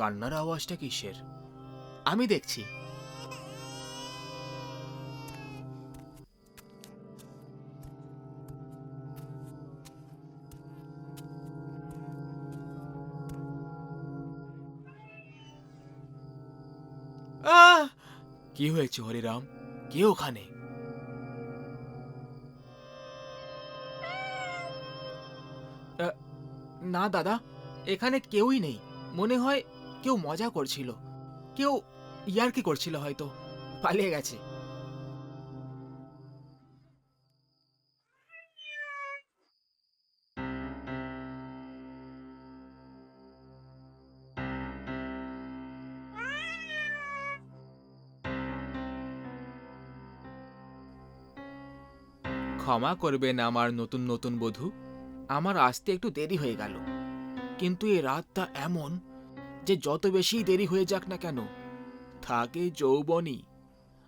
কান্নার আওয়াজটা কিসের? আমি দেখছি। কি হয়েছে হরিরাম? কে ওখানে? না দাদা, এখানে কেউই নেই। মনে হয় কেউ মজা করছিল। কেউ ইয়ার্কি করছিল হয়তো। পালিয়ে গেছে। ক্ষমা করবেন আমার নতুন নতুন বধূ। আমার আসতে একটু দেরি হয়ে গেল। কিন্তু এই রাতটা এমন যে যত বেশি দেরি হয়ে যাক না কেন, থাকে যৌবনই।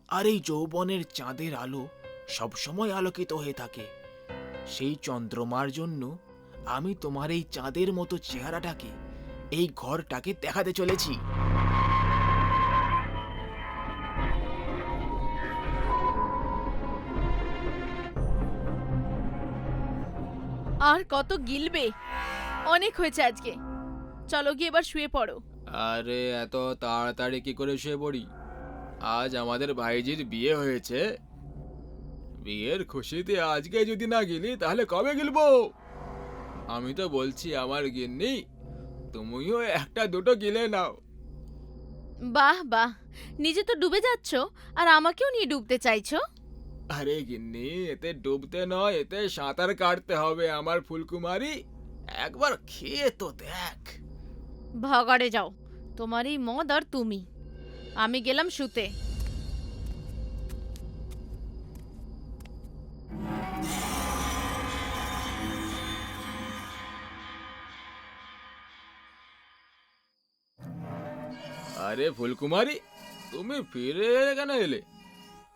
আর এই যৌবনের চাঁদের আলো সবসময় আলোকিত হয়ে থাকে। সেই চন্দ্রমার জন্য আমি তোমার এই চাঁদের মতো চেহারাটাকে এই ঘরটাকে দেখাতে চলেছি। আর কত গিলবে। অনেক হয়েছে আজকে। চলো গিয়ে এবার শুয়ে পড়ো। আরে এত তাড়াতাড়ি কি করে শুয়ে পড়ি? আজ আমাদের ভাইজির বিয়ে হয়েছে। বিয়ের খুশিতে আজকে যদি না গেলি তাহলে কবে গিলবো? আমি তো বলছি আমার গিন্নি তুমিও একটা দুটো গিলে নাও। বাহ বাহ নিজে তো ডুবে যাচ্ছ আর আমাকেও নিয়ে ডুবতে চাইছো? আরে গিন্নি এতে ডুবতে নয় এতে সাঁতার কাটতে হবে আমার ফুলকুমারী। একবার খেয়ে তো দেখ। ভাগাড়ে যাও তোমার এই মদ আর তুমি আমি গেলাম শুতে আরে ফুলকুমারী তুমি ফিরে কেন এলে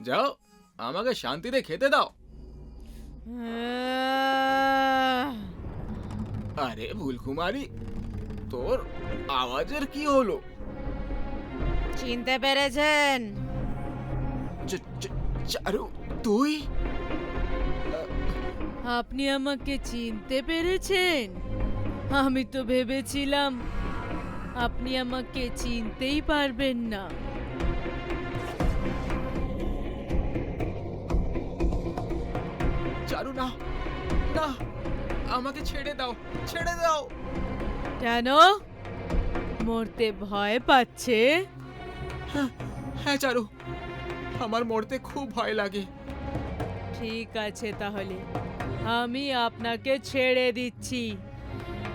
যাও আমাকে শান্তিতে খেতে দাও আরে ফুলকুমারী তোর আওয়াজের কি হলো? চিনতে পেরেছেন? চারু তুই? আপনি আমাকে চিনতে পেরেছেন? আমি তো ভেবেছিলাম আপনি আমাকে চিনতেই পারবেন না। চারু না না আমাকে ছেড়ে দাও ছেড়ে দাও। কেন? মরতে ভয় পাচ্ছে? হ্যাঁ চারু। আমার মরতে খুব ভয় লাগে। ঠিক আছে তাহলে। আমি আপনাকে ছেড়ে দিচ্ছি।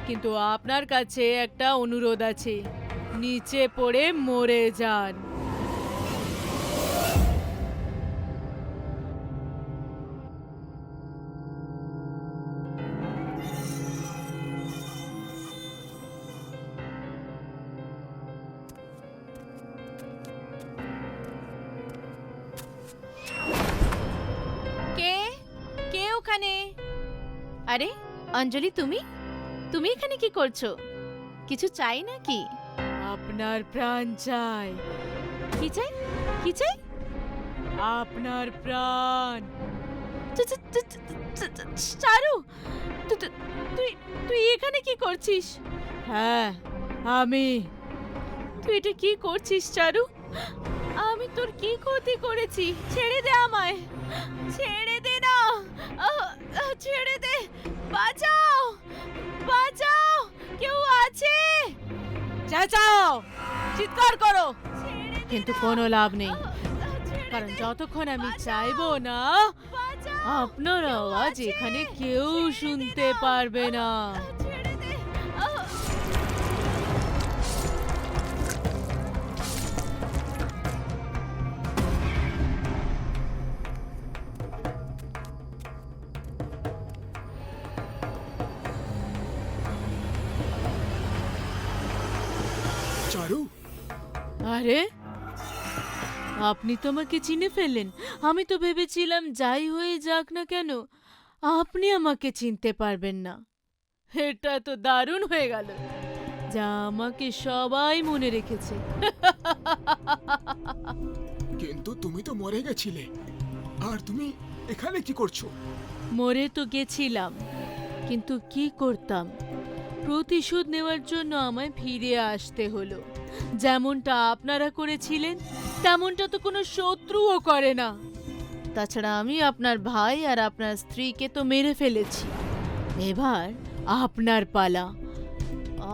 কিন্তু আপনার কাছে একটা অনুরোধ আছে। নিচে পড়ে মরে যান। অঞ্জলি তুমি? তুমি এখানে কি করছ? কিছু চাই নাকি? আপনার প্রাণ চাই। কি চাই? কি চাই? আপনার প্রাণ। চারু তুই তুই এখানে কি করছিস? হ্যাঁ আমি। তুই এটা কি করছিস চারু আমি তোর কি ক্ষতি করেছি? ছেড়ে দে আমায়। ছেড়ে দে না। ছেড়ে দে। বাঁচাও! বাঁচাও! কেউ আছে? চেঁচাও! চিৎকার করো! কিন্তু কোনো লাভ নেই। কারণ যতক্ষণ আমি চাইব না আপনার আওয়াজ এখানে কেউ শুনতে পারবে না। আরে আপনি তো আমাকে চিনে ফেললেন। আমি তো ভেবেছিলাম যাই হয়ে যাক না কেন আপনি আমাকে চিনতে পারবেন না। এটা তো দারুণ হয়ে গেল। যা আমাকে সবাই মনে রেখেছে। কিন্তু তুমি তো মরে গেছিলে। আর তুমি এখানে কি করছ? মরে তো গেছিলাম কিন্তু কি করতাম? প্রতিশোধ নেওয়ার জন্য আমায় ফিরে আসতে হলো। যেমনটা আপনারা করেছিলেন, তেমনটা তো কোনো শত্রুও করে না। তাছাড়া আমি আপনার ভাই আর আপনার স্ত্রীকে তো মেরে ফেলেছি। এবার আপনার পালা।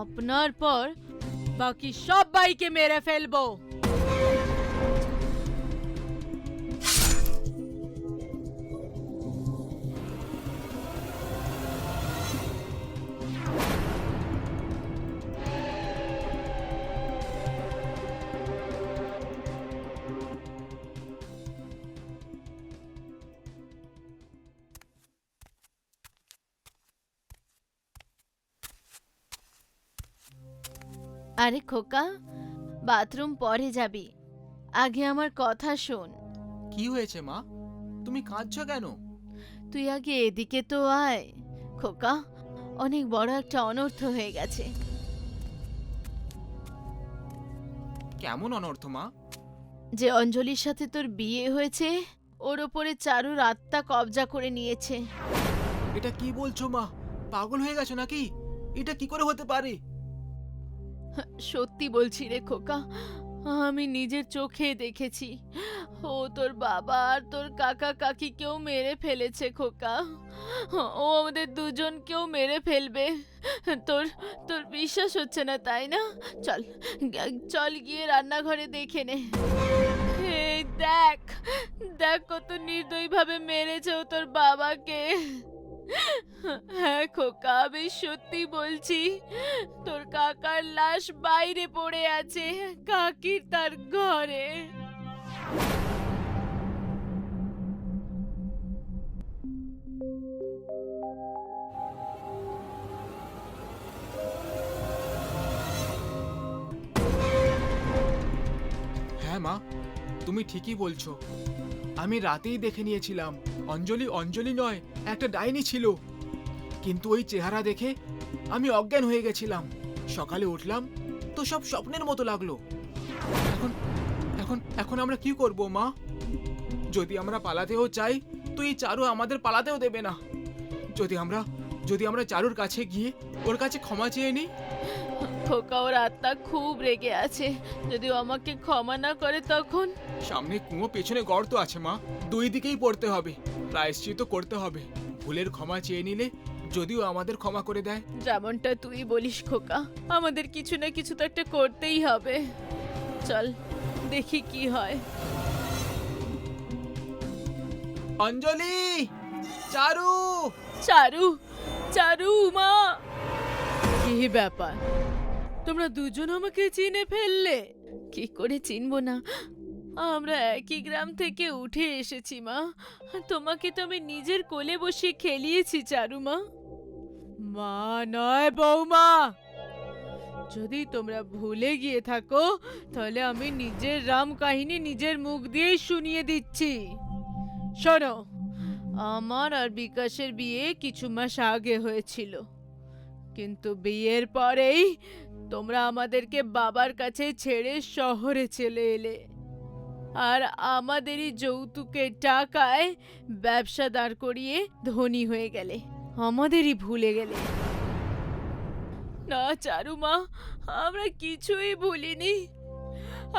আপনার পর বাকি সব বাইকে মেরে ফেলব। আরে খোকা বাথরুম পরে যাবি। আগে আমার কথা শোন। কি হয়েছে মা? তুমি কাঁদছো কেন? তুই আগে এদিকে তো আয়। খোকা অনেক বড় একটা অনর্থ হয়ে গেছে। কেমন অনর্থ মা? যে অঞ্জলির সাথে তোর বিয়ে হয়েছে ওর ওপরে চারুর আত্মা কবজা করে নিয়েছে। এটা কি বলছো মা? পাগল হয়ে গেছো নাকি? এটা কি করে হতে পারে? সত্যি বলছি রে খোকা, আমি নিজের চোখে দেখেছি। ও তোর বাবা আর তোর কাকা কাকিকেও মেরে ফেলেছে খোকা। ও আমাদের দুজনকেও মেরে ফেলবে। তোর তোর বিশ্বাস হচ্ছে না, তাই না? চল চল গিয়ে রান্নাঘরে দেখে নে। দেখ দেখ কত নির্দয়ীভাবে মেরেছে ও তোর বাবাকে। হ্যাঁ খোকা, আমি সত্যি বলছি, তোর কাকার লাশ বাইরে পড়ে আছে, কাকির তার ঘরে। হ্যাঁ মা। তুমি ঠিকই বলছো। আমি রাতেই দেখে নিয়েছিলাম। অঞ্জলি অঞ্জলি নয়, একটা ডাইনি ছিল। কিন্তু ওই চেহারা দেখে আমি অজ্ঞান হয়ে গেছিলাম। সকালে উঠলাম, তো সব স্বপ্নের মতো লাগল। এখন এখন এখন আমরা কি করব, মা? যদি আমরা পালাতেও চাই, তো এই চারু আমাদের পালাতেও দেবে না। যদি আমরা যদি আমরা চারুর কাছে গিয়ে ওর কাছে ক্ষমা চেয়ে নিই খোকা ওর আত্মা খুব রেগে আছে। যদি ও আমাকে ক্ষমা না করে তখন। সামনে কুয়ো পেছনে গর্ত আছে মা। দুই দিকেই পড়তে হবে। প্রায়শ্চিত করতে হবে। ভুলের ক্ষমা চেয়ে নিলে যদিও আমাদের ক্ষমা করে দেয়। যেমনটা তুই বলিস খোকা আমাদের কিছু না কিছু তো একটা করতেই হবে। চল দেখি কি হয়। অঞ্জলি! চারু! চারু চারু মা! কি ব্যাপার? তোমরা দুজন আমাকে চিনে ফেললে? কি করে চিনবো না? আমরা একই গ্রাম থেকে উঠে এসেছি, মা। তোমাকে তো আমি নিজের কোলে বসে খেলিয়েছি, চারু মা। মা নয়, বৌমা। যদি তোমরা ভুলে গিয়ে থাকো, তাহলে আমি নিজের রাম কাহিনী নিজের মুখ দিয়েই শুনিয়ে দিচ্ছি। শোনো, আমার আর বিকাশের বিয়ে কিছু মাস আগে হয়েছিল। কিন্তু বিয়ের পরেই তোমরা আমাদেরকে বাবার কাছে ছেড়ে শহরে চলে এলে। আর আমাদেরই যৌতুকের টাকায় ব্যবসা দাঁড় করিয়ে ধনী হয়ে গেলে। আমাদেরই ভুলে গেলে। না, চারু মা, আমরা কিছুই ভুলিনি।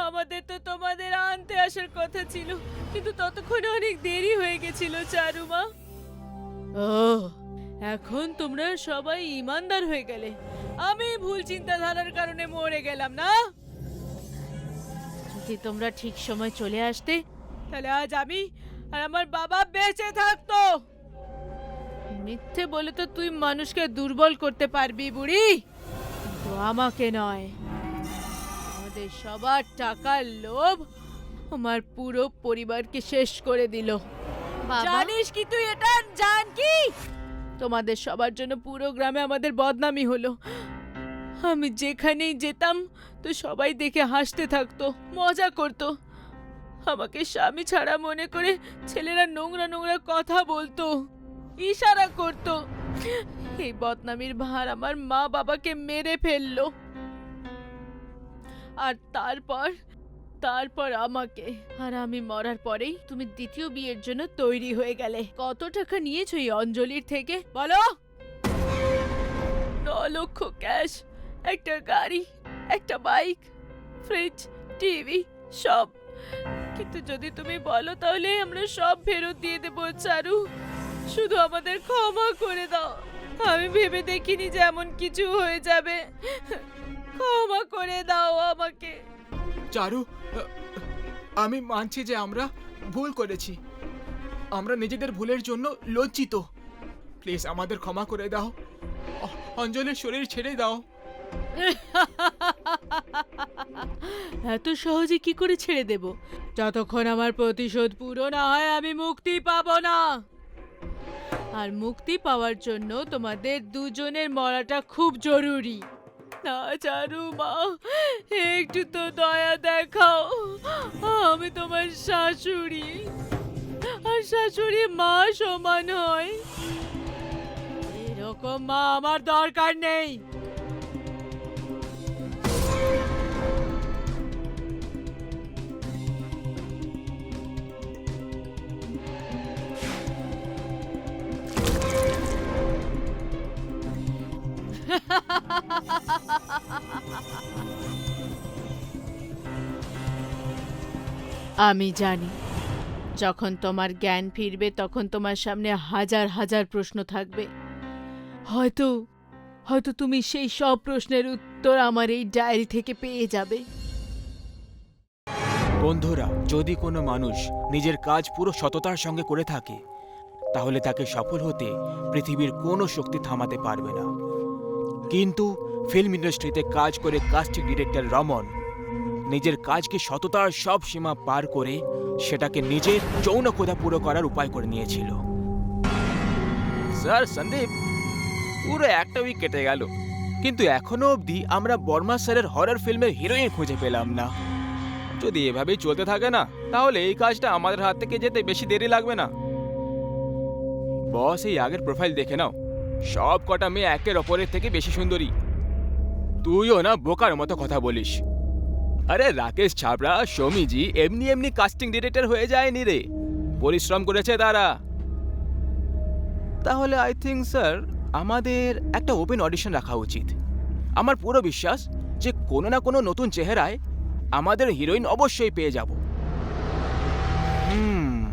আমাদের তো তোমাদের আনতে আসার কথা ছিল, কিন্তু ততক্ষণে অনেক দেরি হয়ে গেছিল, চারু মা। ও এখন তোমরা সবাই ইমানদার হয়ে গেলে। আমি ভুল চিন্তাধারার কারণে মরে গেলাম না? যদি তোমরা ঠিক সময় চলে আসতে তাহলে আজ আমি আর আমার বাবা বেঁচে থাকতো। মিথ্যে বলে তো তুই মানুষকে দুর্বল করতে পারবি বুড়ি। কিন্তু আমাকে নয়। আমাদের সবার টাকার লোভ আমার পুরো পরিবারকে শেষ করে দিল। জানিস কি তুই এটা জান কি? তোমাদের সবার জন্য পুরো গ্রামে আমাদের বদনামি হলো। আমি যেখানেই যেতাম তো সবাই দেখে হাসতে থাকতো, মজা করতো। আমাকে স্বামী ছাড়া মনে করে ছেলেরা নোংরা নোংরা কথা বলতো, ইশারা করতো। এই বদনামির ভার আমার মা বাবাকে মেরে ফেলল। আর তারপর তারপর আমাকে। আর আমি মরার পরেই তুমি দ্বিতীয় বিয়ের জন্য তৈরি হয়ে গেলে। কত টাকা নিয়েছো এই অঞ্জলির থেকে? বলো! ন লক্ষ ক্যাশ, একটা গাড়ি, একটা বাইক, ফ্রিজ, টিভি, সব। কিন্তু যদি তুমি বলো তাহলে আমরা সব ফেরত দিয়ে দেবো, চারু। শুধু আমাদের ক্ষমা করে দাও। আমি ভেবে দেখিনি যে এমন কিছু হয়ে যাবে। ক্ষমা করে দাও আমাকে। চারু আমি মানছি যে আমরা ভুল করেছি। আমরা নিজেদের ভুলের জন্য লজ্জিত। প্লিজ আমাদের ক্ষমা করে দাও। অঞ্জলির শরীর ছেড়ে দাও। এত সহজে কি করে ছেড়ে দেব? যতক্ষণ আমার প্রতিশোধ পুরো না হয়, আমি মুক্তি পাবো না। আর মুক্তি পাওয়ার জন্য তোমাদের দুজনের মরাটা খুব জরুরি। না চারু মা, একটু তো দয়া দেখাও। আমি তোমার শাশুড়ি। আর শাশুড়ি মা সমান হয়। এরকম মা আমার দরকার নেই। আমি জানি, যখন তোমার জ্ঞান ফিরবে, তখন তোমার সামনে হাজার হাজার প্রশ্ন থাকবে। হয়তো হয়তো তুমি সেই সব প্রশ্নের উত্তর আমার এই ডায়েরি থেকে পেয়ে যাবে। বন্ধুরা, যদি কোনো মানুষ নিজের কাজ পুরো সততার সঙ্গে করে থাকে, তাহলে তাকে সফল হতে পৃথিবীর কোনো শক্তি থামাতে পারবে না। কিন্তু ফিল্ম ইন্ডাস্ট্রিতে কাজ করে কাস্টিং ডিরেক্টর রমন, নিজের কাজকে সততার সব সীমা পার করে সেটাকে নিজের যৌন ক্ষুধা পুরো করার উপায় করে নিয়েছিল। স্যার, সন্দীপ, পুরো একটা উইক কেটে গেল। কিন্তু এখনও অবধি আমরা বর্মা স্যারের হরর ফিল্মের হিরোইন খুঁজে পেলাম না। যদি এভাবেই চলতে থাকে না, তাহলে এই কাজটা আমাদের হাত থেকে যেতে বেশি দেরি লাগবে না। বস, এই আগের প্রোফাইল দেখে নাও। সব কটা মেয়ে একের অপরের থেকে বেশি সুন্দরী। তুইও না বোকার মতো কথা বলিস। আরে রাকেশ ছাবড়া, সৌমিজি, এমনি এমনি কাস্টিং ডিরেক্টর হয়ে যায়নি রে। পরিশ্রম করেছে তারা। তাহলে আই থিঙ্ক স্যার আমাদের একটা ওপেন অডিশন রাখা উচিত। আমার পুরো বিশ্বাস যে কোনো না কোনো নতুন চেহারায় আমাদের হিরোইন অবশ্যই পেয়ে যাব। হুম,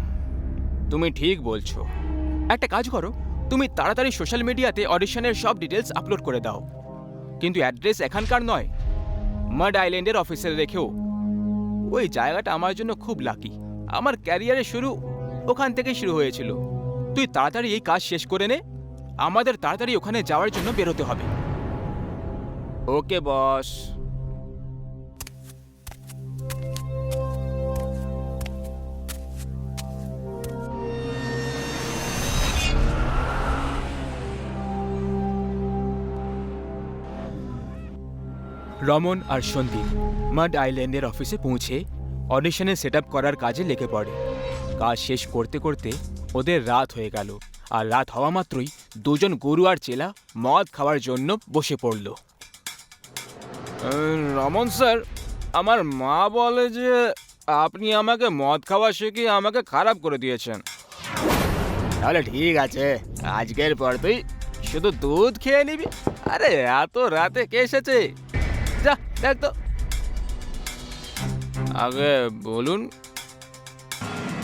তুমি ঠিক বলছো। একটা কাজ করো। তুমি তাড়াতাড়ি সোশ্যাল মিডিয়াতে অডিশনের সব ডিটেলস আপলোড করে দাও। কিন্তু অ্যাড্রেস এখানকার নয়, মাড আইল্যান্ডের অফিসে রেখেও। ওই জায়গাটা আমার জন্য খুব লাকি। আমার ক্যারিয়ারের শুরু ওখান থেকে শুরু হয়েছিল। তুই তাড়াতাড়ি এই কাজ শেষ করে নে, আমাদের তাড়াতাড়ি ওখানে যাওয়ার জন্য বেরোতে হবে। Okay, boss. রমন আর সন্দীপ মাড আইল্যান্ডের অফিসে পৌঁছে অডিশনে সেট করার কাজে লেগে পড়ে। কাজ শেষ করতে করতে ওদের রাত হয়ে গেল আর রাত হওয়া মাত্রই দুজন গরু আর চেলা মদ খাওয়ার জন্য বসে পড়ল। রমন স্যার আমার মা বলে যে আপনি আমাকে মদ খাওয়া শিখিয়ে আমাকে খারাপ করে দিয়েছেন। তাহলে ঠিক আছে আজকের পর তুই শুধু দুধ খেয়ে নিবি। আরে এত রাতে কে এসেছে? দেখ তো আগে বলুন।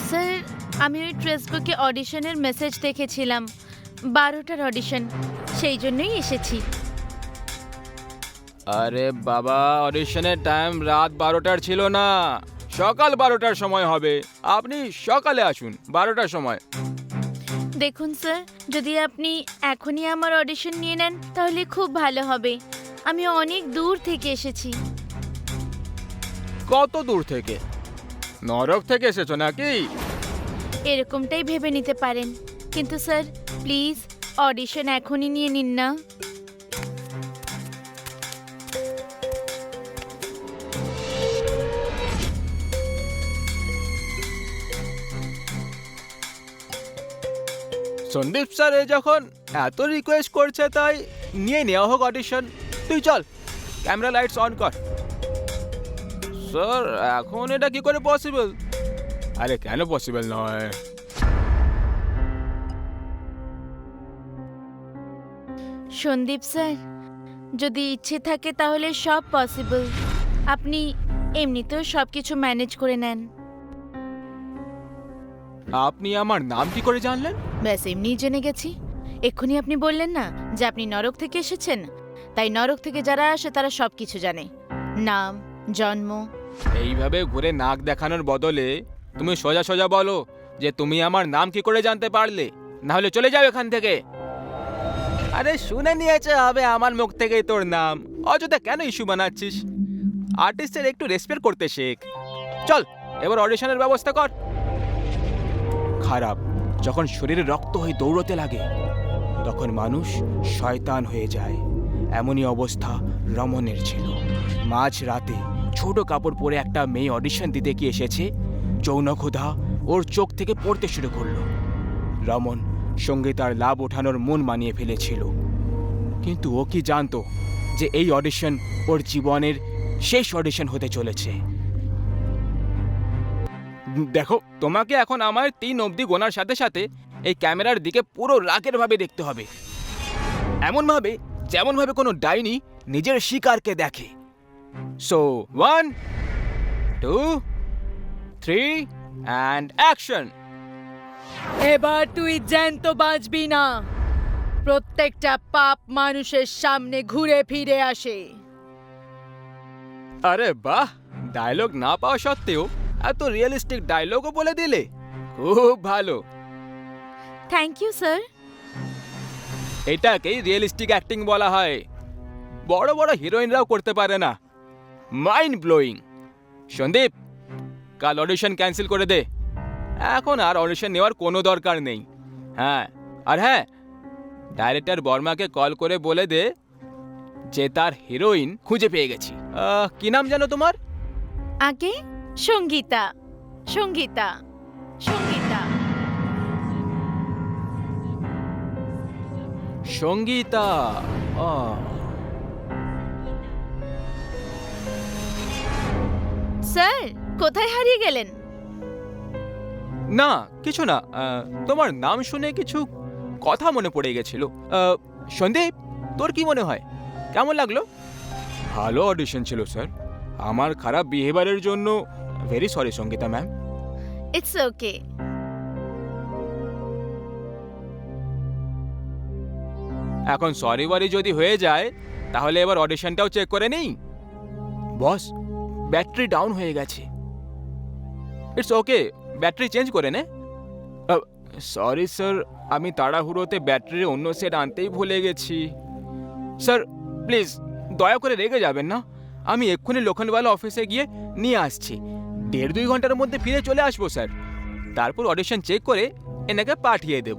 স্যার আমি ওই ফেসবুকে অডিশনের মেসেজ দেখেছিলাম। বারোটার অডিশন সেই জন্যই এসেছি। আরে বাবা অডিশনের টাইম রাত বারোটার ছিল না। সকাল বারোটার সময় হবে। আপনি সকালে আসুন বারোটার সময়। দেখুন স্যার যদি আপনি এখনই আমার অডিশন নিয়ে নেন তাহলে খুব ভালো হবে। আমি অনেক দূর থেকে এসেছি। কত দূর থেকে? নরক থেকে এসেছ নাকি? এরকমটাই ভেবে নিতে পারেন। কিন্তু স্যার প্লিজ অডিশন এখনই নিয়ে নিন না। সন্দীপ স্যার এ যখন এত রিকোয়েস্ট করছে তাই নিয়ে নেওয়া হোক অডিশন তুই চল ক্যামেরা লাইটস অন কর। স্যার এখন এটা কি করে পসিবল আরে কেন পসিবল নয়? সন্দীপ স্যার যদি ইচ্ছে থাকে তাহলে সব পসিবল আপনি এমনিতেও সব কিছু ম্যানেজ করে নেন। আপনি আমার নাম কি করে জানলেন? ব্যাস এমনিই জেনে গেছি। এক্ষুনি আপনি বললেন না যে আপনি নরক থেকে এসেছেন? তাই নরক থেকে যারা আসে তারা সব কিছু জানে। নাম, জন্ম। এইভাবে ঘুরে নাক দেখানোর বদলে তুমি সোজা সোজা বলো যে তুমি আমার নাম কি করে জানতে পারলে? না হলে চলে যাও এখান থেকে। আরে শুনে নিয়েছে হবে আমার মুখ থেকেই তোর নাম। অযথা কেন ইস্যু বানাচ্ছিস? আর্টিস্টের একটু রেসপেক্ট করতে শেখ। চল, এবার অডিশনের ব্যবস্থা কর। খারাপ, যখন শরীরে রক্ত হয়ে দৌড়তে লাগে, তখন মানুষ শয়তান হয়ে যায়। এমনই অবস্থা রমনের ছিল। মাঝ রাতে ছোট কাপড় পরে একটা মেয়ে অডিশন দিতে কি এসেছে। যৌনক্ষুধা ওর চোখ থেকে পড়তে শুরু করল। রমন সঙ্গীতার লাভ ওঠানোর মন মানিয়ে ফেলেছিল। কিন্তু ও কি জানতো যে এই অডিশন ওর জীবনের শেষ অডিশন হতে চলেছে? দেখো, তোমাকে এখন আমার তিন অবধি গোনার সাথে সাথে এই ক্যামেরার দিকে পুরো রাগের ভাবে দেখতে হবে। এমনভাবে যেমনভাবে কোনো ডাইনি নিজের শিকারকে দেখে। So one two three and action এবার তুই জ্যান্ত বাঁচবি না। প্রত্যেকটা পাপ মানুষের সামনে ঘুরে ফিরে আসে। আরে বাহ! ডায়লগ না পাওয়া সত্ত্বেও এত রিয়েলিস্টিক ডায়লগও বলে দিলে। খুব ভালো। থ্যাংক ইউ স্যার এটাকেই রিয়েলিস্টিক অ্যাক্টিং বলা হয়। বড় বড় হিরোইনরাও করতে পারে না। মাইন্ড ব্লোয়িং সন্দীপ, কাল অডিশন ক্যান্সেল করে দে। এখন আর অডিশন নেওয়ার কোনো দরকার নেই। হ্যাঁ আর হ্যাঁ ডাইরেক্টর বর্মাকে কল করে বলে দে যে তার হিরোইন খুঁজে পেয়ে গেছি। কি নাম জানো তোমার? আগে সঙ্গীতা সঙ্গীতা সঙ্গীতা। সঙ্গীতা স্যার কোথায় হারিয়ে গেলেন? না কিছু না আহ, তোমার নাম শুনে কিছু কথা মনে পড়ে গেছিল। আহ, সন্দীপ তোর কি মনে হয়? কেমন লাগল? ভালো অডিশন ছিল স্যার। আমার খারাপ বিহেভিয়ারের জন্য very sorry Sangeeta ma'am it's okay এখন সরি ওয়ারি যদি হয়ে যায়, তাহলে এবার অডিশনটাও চেক করে নেই। বস ব্যাটারি ডাউন হয়ে গেছে। ইটস ওকে ব্যাটারি চেঞ্জ করে নে। সরি স্যার আমি তাড়াহুড়োতে ব্যাটারির অন্য সেট আনতেই ভুলে গেছি। স্যার প্লিজ দয়া করে রেগে যাবেন না। আমি এক্ষুনি লোখনওয়ালা অফিসে গিয়ে নিয়ে আসছি। দেড় দুই ঘণ্টার মধ্যে ফিরে চলে আসব স্যার তারপর অডিশন চেক করে এনাকে পাঠিয়ে দেব।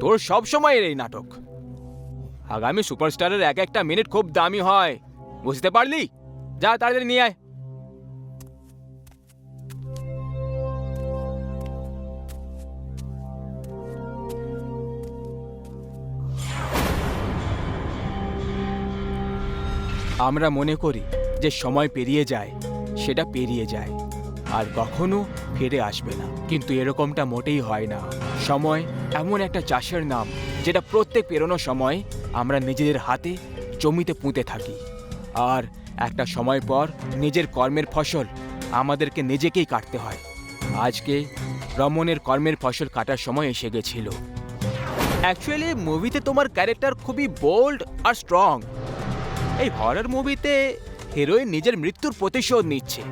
তোর সব সময়ের এই নাটক। আগামী সুপারস্টারের এক একটা মিনিট খুব দামি হয়। বুঝতে পারলি? যা, তাড়াতাড়ি নিয়ে আয়। আমরা মনে করি যে সময় পেরিয়ে যায়, সেটা পেরিয়ে যায়, আর কখনো ফিরে আসবে না। কিন্তু এরকমটা মোটেই হয় না। সময় এমন একটা চাষের নাম, যেটা প্রত্যেক পেরোনো সময় আমরা নিজেদের হাতে জমিতে পুঁতে থাকি। আর একটা সময় পর নিজের কর্মের ফসল আমাদেরকে নিজেকেই কাটতে হয়। আজকে রমনের কর্মের ফসল কাটার সময় এসে গেছিল। অ্যাকচুয়ালি মুভিতে তোমার ক্যারেক্টার খুবই বোল্ড আর স্ট্রং এই হরর মুভিতে হিরোইন নিজের মৃত্যুর প্রতিশোধ নিচ্ছে।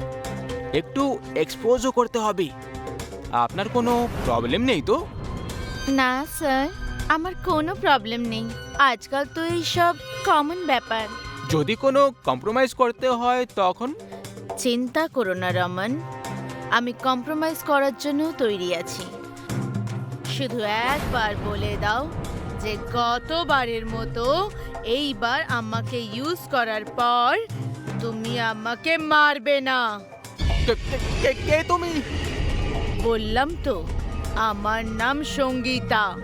একটু এক্সপোজও করতে হবে। আপনার কোনো প্রবলেম নেই তো? না স্যার আমার কোনো প্রবলেম নেই। আজকাল তো এইসব কমন ব্যাপার। যদি কোনো কম্প্রোমাইজ করতে হয় তখন? চিন্তা করো না রমন। আমি কম্প্রোমাইজ করার জন্য তৈরি আছি। শুধু একবার বলে দাও যে গতবারের মতো এইবার আমাকে ইউজ করার পর তুমি আমাকে মারবে না। কে- তুমি? বললাম তো আমার নাম সঙ্গীতা।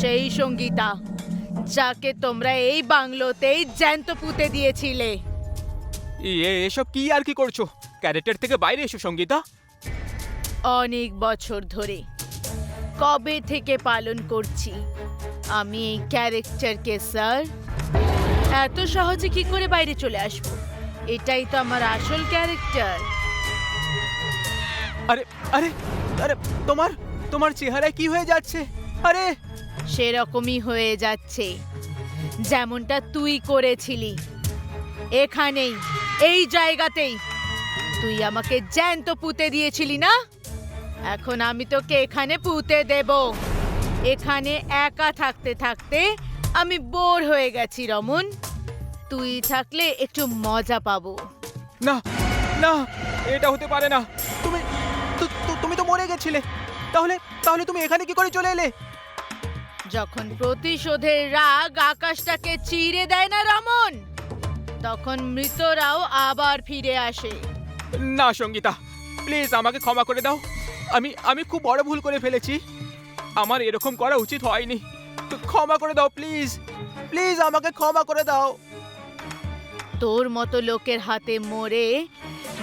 সেই সঙ্গীতা যাকে তোমরা এই বাংলোতেই জ্যান্ত পুঁতে দিয়েছিলে। এ- এসব কি আর কি করছ? ক্যারেক্টার থেকে বাইরে এসো সঙ্গীতা। অনেক বছর ধরে কবে থেকে পালন করছি আমি এই ক্যারেক্টারকে স্যার? এত সহজে কি করে বাইরে চলে আসব? এটাই তো আমার আসল ক্যারেক্টার। আরে আরে আরে তোমার তোমার চেহারায় কি হয়ে যাচ্ছে? আরে! সেরকমই হয়ে যাচ্ছে। যেমনটা তুই করেছিলি। এখানেই, এই জায়গাতেই। তুই আমাকে জ্যান্ত পুঁতে দিয়েছিলি না? এখন আমি তোকে এখানে পুঁতে দেব। এখানে একা থাকতে থাকতে আমি বোর হয়ে গেছি, রমন। তুই থাকলে একটু মজা পাবো। না না, এটা হতে পারে না। তুমি তুমি তো মরে গেছিলে। তাহলে তাহলে তুমি এখানে কি করে চলে এলে? যখন প্রতিশোধের রাগ আকাশটাকে চিরে দেয় না রমন তখন মৃতরাও আবার ফিরে আসে। না সঙ্গীতা প্লিজ আমাকে ক্ষমা করে দাও। আমি আমি খুব বড় ভুল করে ফেলেছি। আমার এরকম করা উচিত হয়নি। তো ক্ষমা করে দাও প্লিজ। প্লিজ আমাকে ক্ষমা করে দাও। তোর মতো লোকের হাতে মরে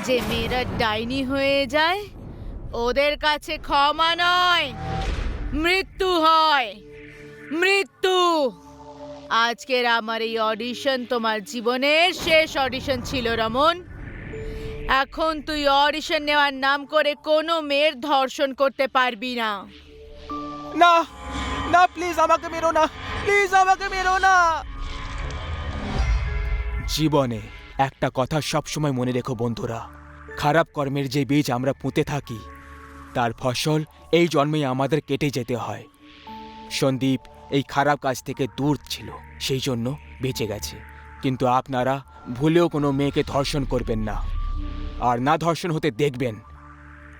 যে মেয়েরা ডাইনি হয়ে যায় ওদের কাছে ক্ষমা নয় মৃত্যু হয়। মৃত্যু। আজকের আমার এই অডিশন তোমার জীবনের শেষ অডিশন ছিল, রমন। এখন তুই অডিশন নেওয়ার নাম করে কোনো মেয়ের ধর্ষণ করতে পারবি না। না না প্লিজ আমাকে মেরো না। প্লিজ আমাকে মেরো না। জীবনে একটা কথা সবসময় মনে রেখো বন্ধুরা। খারাপ কর্মের যে বীজ আমরা পুঁতে থাকি, তার ফসল এই জন্মেই আমাদের কেটে যেতে হয়। সন্দীপ এই খারাপ কাজ থেকে দূর ছিল, সেই জন্য বেঁচে গেছে। কিন্তু আপনারা ভুলেও কোনো মেয়েকে ধর্ষণ করবেন না। আর না ধর্ষণ হতে দেখবেন।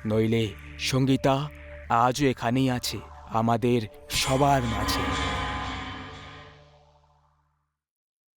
নইলে সঙ্গীতা আজও এখানেই আছে, আমাদের সবার মাঝে।